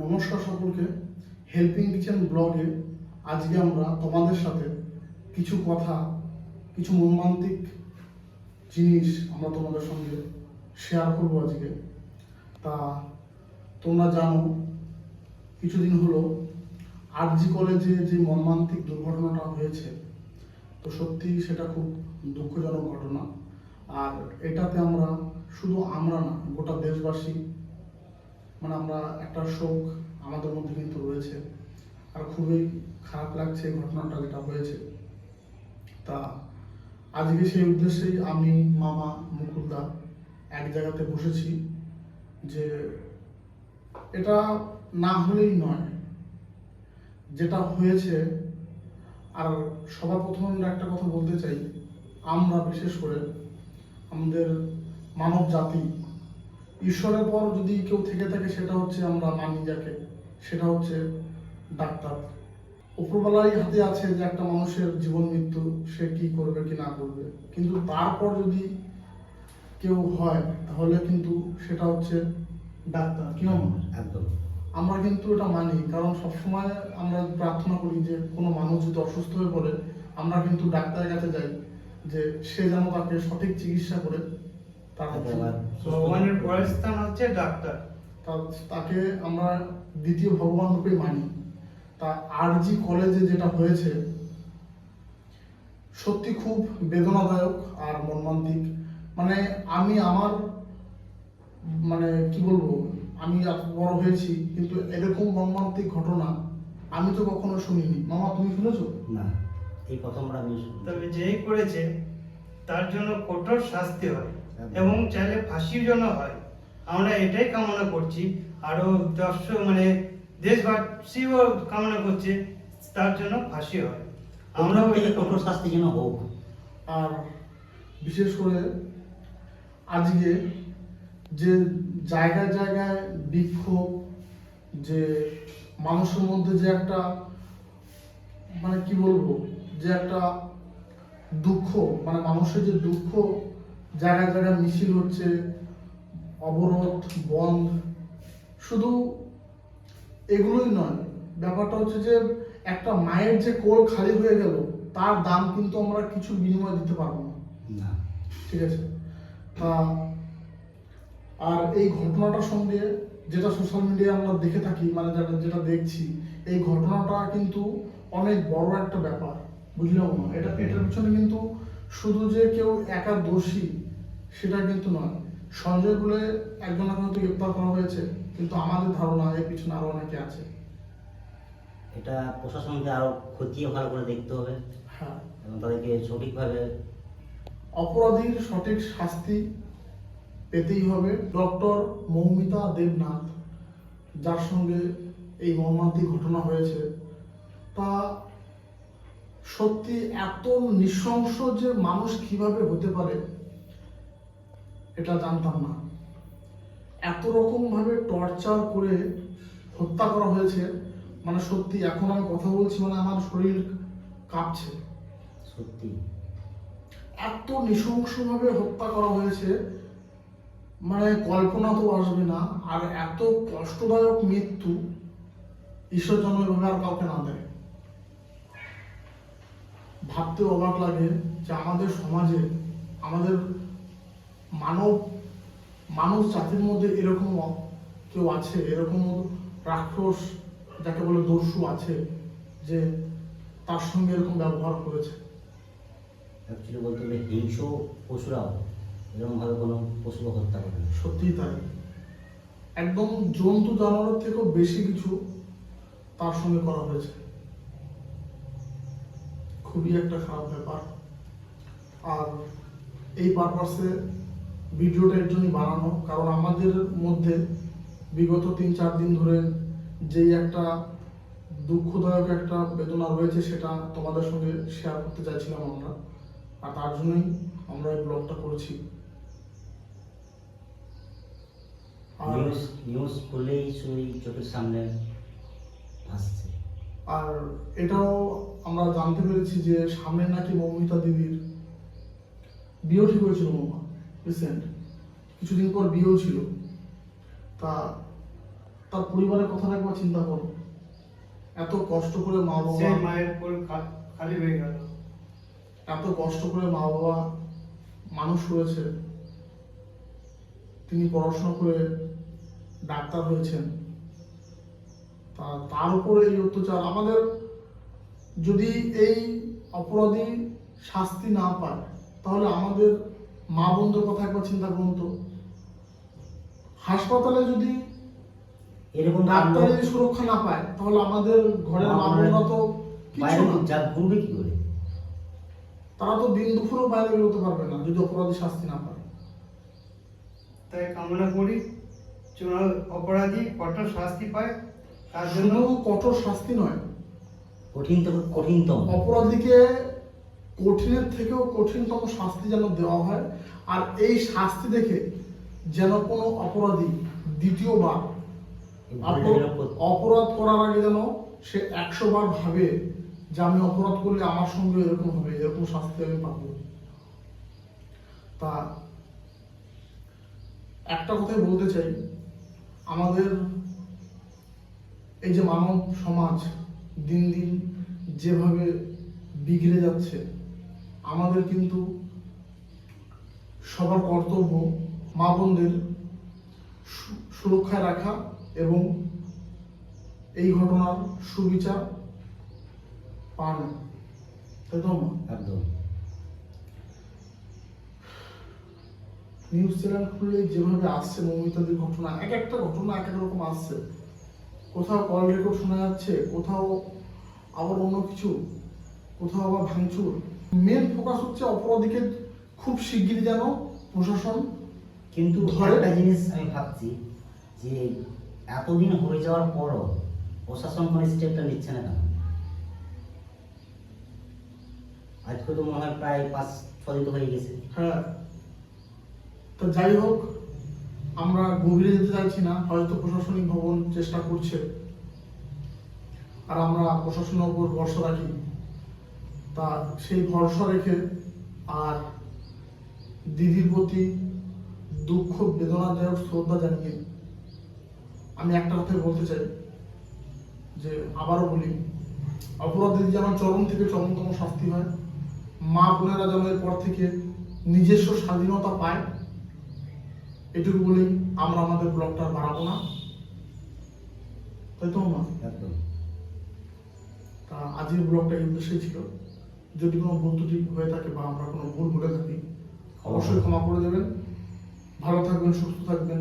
নমস্কার সকলকে। Helping kitchen ব্লগে আজকে আমরা তোমাদের সাথে কিছু কথা, কিছু মর্মান্তিক জিনিস আমরা তোমাদের সঙ্গে শেয়ার করব আজকে। তা তোমরা জানো, কিছুদিন হলো আরজি কলেজে যে মর্মান্তিক দুর্ঘটনাটা হয়েছে, তো সত্যি সেটা খুব দুঃখজনক ঘটনা। আর এটাতে আমরা শুধু আমরা না, গোটা দেশবাসী মানে আমরা একটা শোক আমাদের মধ্যে কিন্তু রয়েছে। আর খুবই খারাপ লাগছে এই ঘটনাটা যেটা হয়েছে। তা আজকে সেই উদ্দেশ্যেই আমি, মামা, মুকুলদা এক জায়গাতে বসেছি যে এটা না হলেই নয়। যেটা হয়েছে, আর সবার প্রথমে আমরা একটা কথা বলতে চাই, আমরা বিশেষ করে আমাদের মানব জাতি ঈশ্বরের পর যদি কেউ থেকে থাকে সেটা হচ্ছে আমরা মানি যাকে। সেটা হচ্ছে ডাক্তার। উপরবেলারই হাতে আছে যে একটা মানুষের জীবন মৃত্যু সে কি করবে কি না করবে। কিন্তু তারপর যদি কেউ হয় তাহলে কিন্তু সেটা হচ্ছে ডাক্তার। কি না একদম। আমরা কিন্তু এটা মানি। কারণ সবসময় আমরা প্রার্থনা করি যে কোনো মানুষ যদি অসুস্থ হয়ে পড়ে আমরা কিন্তু ডাক্তারের কাছে যাই যে সে যেন তাকে সঠিক চিকিৎসা করে। ভগবানের পরের স্থান হচ্ছে ডাক্তার। তাকে আমরা দ্বিতীয় ভগবান রূপে মানি। তা আরজি কলেজে যেটা হয়েছে সত্যি খুব বেদনাদায়ক আর মর্মান্তিক। মানে আমি আমার মানে কি বলব আমি এত বড় হয়েছি কিন্তু এরকম মর্মান্তিক ঘটনা আমি তো কখনো শুনিনি। মামা তুমি শুনেছো? না এই প্রথমবার আমি। তবে যেই করেছে তার জন্য কঠোর শাস্তি হয়। এবং চাইলে ফাঁসির জন্য হয়। আমরা এটাই কামনা করছি। আরও দর্শক মানে দেশবাসীও কামনা করছে তার জন্য ফাঁসি হয়। আমরাও কঠোর কঠোর শাস্তি যেন হোক। আর বিশেষ করে আজকে যে জায়গায় জায়গায় বিক্ষোভ যে মানুষের মধ্যে যে একটা মানে কি বলব যে একটা দুঃখ মানে মানুষের যে দুঃখ জায়গায় জায়গায় মিছিল হচ্ছে অবরোধ বন্ধ। শুধু এগুলোই নয় ব্যাপারটা হচ্ছে যে একটা মায়ের যে কোল খালি হয়ে গেল তার দাম কিন্তু আমরা কিছু বিনিময় দিতে পারব না। না। ঠিক আছে? তা আর এই ঘটনাটার সঙ্গে যেটা সোশ্যাল মিডিয়ায় আমরা দেখে থাকি মানে যেটা যেটা দেখছি এই ঘটনাটা কিন্তু অনেক বড় একটা ব্যাপার বুঝলাম না এটা এটার পিছনে কিন্তু শুধু যে কেউ একা দোষী সেটা কিন্তু নয়। সঞ্জয় বলে একজনকে হয়তো গ্রেপ্তার করা হয়েছে কিন্তু আমাদের ধারণা এর পিছনে আরও অনেকে আছে। এটা প্রশাসনকে আরও খতিয়ে ভালো করে দেখতে হবে। হ্যাঁ। এবং তাদেরকে সঠিকভাবে অপরাধীর সঠিক শাস্তি পেতেই হবে। ডক্টর মৌমিতা দেবনাথ যার সঙ্গে এই মর্মান্তিক ঘটনা হয়েছে তা সত্যি এত নৃশংস যে মানুষ কীভাবে হতে পারে? এটা জানতাম না। এত রকম ভাবে টর্চার করে হত্যা করা হয়েছে মানে সত্যি এখন আমি কথা বলছি মানে আমার শরীর কাঁপছে। সত্যি। এত নৃশংসভাবে হত্যা করা হয়েছে মানে কল্পনা তো আসবে না আর এত কষ্টদায়ক মৃত্যু ঈশ্বর যেন এভাবে আর কাউকে না দেয়। ভাবতে অবাক লাগে যে আমাদের সমাজে আমাদের মানব মানুষ জাতির মধ্যে এরকম কেউ আছে এরকম রাক্ষস যাকে বলে দস্যু আছে যে তার সঙ্গে এরকম ব্যবহার করেছে। অ্যাকচুয়ালি বলতে গেলে হিংস্র পশুরাও এরকমভাবে কোনো পশুকে হত্যা করে সত্যিই তাই। একদম জন্তু জানোয়ারের থেকেও বেশি কিছু তার সঙ্গে করা হয়েছে। খুবই একটা খারাপ ব্যাপার। আর এই পারপাসে ভিডিওটা এর জন্যই বানানো। কারণ আমাদের মধ্যে বিগত তিন চার দিন ধরে যেই একটা দুঃখদায়ক একটা বেদনা রয়েছে সেটা তোমাদের সঙ্গে শেয়ার করতে চাইছিলাম আমরা। আর তার জন্যই আমরা এই ব্লগটা করেছি। আর নিউজ নিউজ খুললেই শুধু চোখের সামনে আসছে আর এটাও আমরা জানতে পেরেছি যে সামনে নাকি মৌমিতা দিদির বিয়েও ঠিক হয়েছিল মৌমা রিসেন্ট কিছুদিন পর বিয়েও ছিল। তা তার পরিবারের কথাটা একবার চিন্তা করো। এত কষ্ট করে মা বাবা মায়ের কোল খালি হয়ে গেল। এত কষ্ট করে মা বাবা মানুষ হয়েছে। তিনি পড়াশোনা করে ডাক্তার হয়েছেন। তা তার উপরে এই অত্যাচার। আমাদের যদি এই অপরাধী শাস্তি না পায় তাহলে আমাদের মা বন্ধুর কথা একবার চিন্তা করুন তো। হাসপাতালে যদি এরকম ডাক্তার যদি সুরক্ষা না পায় তাহলে আমাদের ঘরের মা বোনরা তো বাইরে যা ঘুরবে কি করে? তারা তো দিন দুপুরেও বাইরে বেরোতে পারবে না যদি অপরাধী শাস্তি না পায়। তাই কামনা করি অপরাধী কঠোর শাস্তি পায় তার জন্য কঠোর শাস্তি নয় কঠিন থেকে কঠিনতম। অপরাধীকে কঠিনের থেকেও কঠিনতম শাস্তি যেন দেওয়া হয় আর এই শাস্তি দেখে যেন কোনো অপরাধী দ্বিতীয়বার অপরাধ করার আগে যেন সে একশো বার ভাবে যে আমি অপরাধ করলে আমার সঙ্গে এরকম হবে এরকম শাস্তি আমি পাবো। তা একটা কথাই বলতে চাই আমাদের এই যে মানব সমাজ দিন দিন যেভাবে বিগড়ে যাচ্ছে আমাদের কিন্তু সবার কর্তব্য মা বোনদের সুরক্ষায় রাখা এবং এই ঘটনার সুবিচার পান একদম। নিউজ চ্যানেল খুলে যেভাবে আসছে মৌমিতাদের ঘটনা এক একটা ঘটনা এক এক রকম আসছে। কোথাও কল রেকর্ড শোনা যাচ্ছে কোথাও আবার অন্য কিছু কোথাও আবার ভাঙচুর। মেন ফোকাস হচ্ছে অপরাধীকে খুব শিগগিরই যেন প্রশাসন কিন্তু একটা জিনিস আমি ভাবছি যে এতদিন হয়ে যাওয়ার পরও প্রশাসন কোনো স্টেপটা নিচ্ছে না কেন? আজকে তো মনে হয় প্রায় পাঁচ ছ দিন হয়ে গেছে। হ্যাঁ। তো যাই হোক আমরা গভীরে যেতে চাইছি না হয়তো প্রশাসনিক ভবন চেষ্টা করছে। আর আমরা প্রশাসনের উপর ভরসা রাখি। তা সেই ভরসা রেখে আর দিদির প্রতি দুঃখ বেদনাদায়ক শ্রদ্ধা জানিয়ে আমি একটা কথাই বলতে চাই যে আবারও বলি অপরাধীর যেন চরম থেকে চরমতম শাস্তি হয় মা বোনেরা যেন এরপর থেকে নিজস্ব স্বাধীনতা পায় এটুকু বলেই আমরা আমাদের ব্লগটা বাড়াবো না। তাই তো মা? একদম। তা আজকের ব্লগটা এই উদ্দেশ্যই ছিল। যদি কোনো ভুল ত্রুটি হয়ে থাকে বা আমরা কোনো ভুল বলে থাকি অবশ্যই। ক্ষমা করে দেবেন। ভালো থাকবেন সুস্থ থাকবেন।